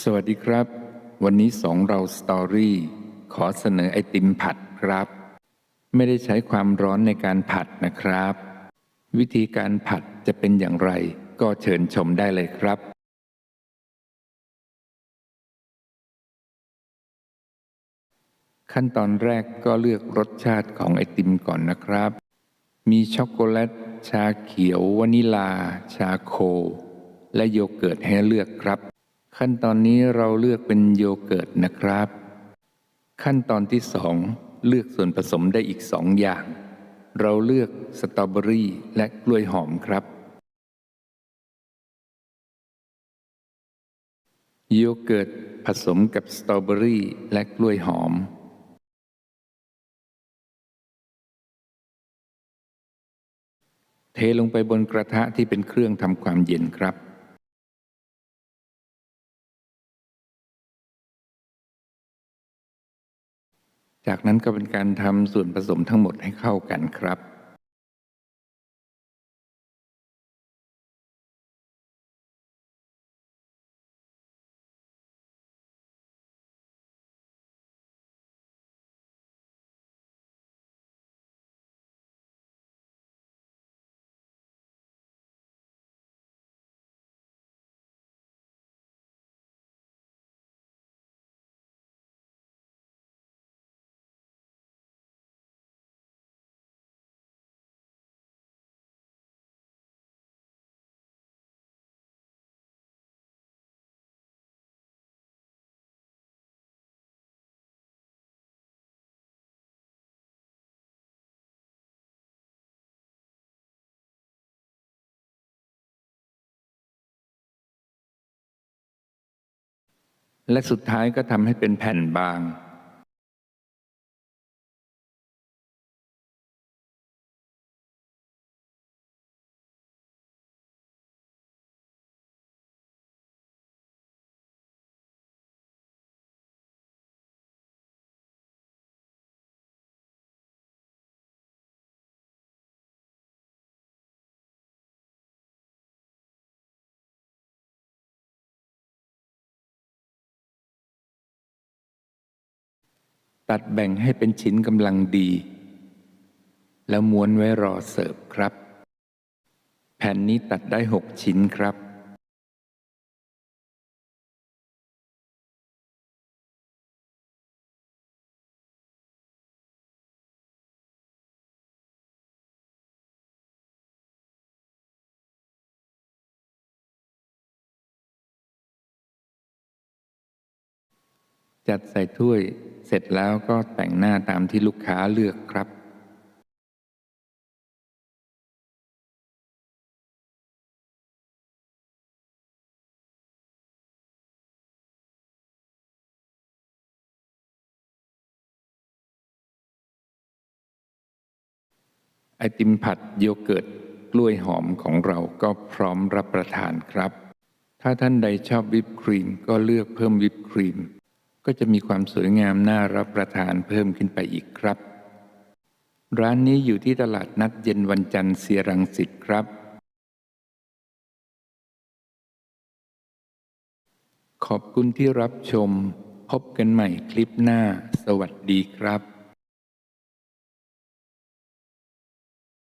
สวัสดีครับ วันนี้สองเราสตอรี่ขอเสนอไอติมผัดครับ ไม่ได้ใช้ความร้อนในการผัดนะครับ วิธีการผัดจะเป็นอย่างไร ก็เชิญชมได้เลยครับ ขั้นตอนแรกก็เลือกรสชาติของไอติมก่อนนะครับ มีช็อกโกแลต ชาเขียววานิลา ชาโค และโยเกิร์ตให้เลือกครับ ขั้นตอนนี้เราเลือกเป็นโยเกิร์ตนะครับ ขั้นตอนที่สองเลือกส่วนผสมได้อีกสองอย่าง เราเลือกสตรอเบอรี่และกล้วยหอมครับ โยเกิร์ตผสมกับสตรอเบอรี่และกล้วยหอม เทลงไปบนกระทะที่เป็นเครื่องทำความเย็นครับ จากนั้นก็เป็นการทำส่วนผสมทั้งหมดให้เข้ากันครับ และสุดท้ายก็ทำให้เป็นแผ่นบาง ตัดแบ่งให้เป็นชิ้นกำลังดี แล้วม้วนไว้รอเสิร์ฟครับ แผ่นนี้ตัดได้หกชิ้นครับจัดใส่ถ้วย เสร็จแล้วก็แต่งหน้าตามที่ลูกค้าเลือกครับไอติมผัดโยเกิร์ตกล้วยหอมของเราก็พร้อมรับประทานครับ ถ้าท่านใดชอบวิปครีมก็เลือกเพิ่มวิปครีม ก็จะมีความสวยงามน่ารับประทานเพิ่มขึ้นไปอีกครับ ร้านนี้อยู่ที่ตลาดนัดเย็นวันจันทร์เสียรังสิตครับ ขอบคุณที่รับชม พบกันใหม่คลิปหน้า สวัสดีครับ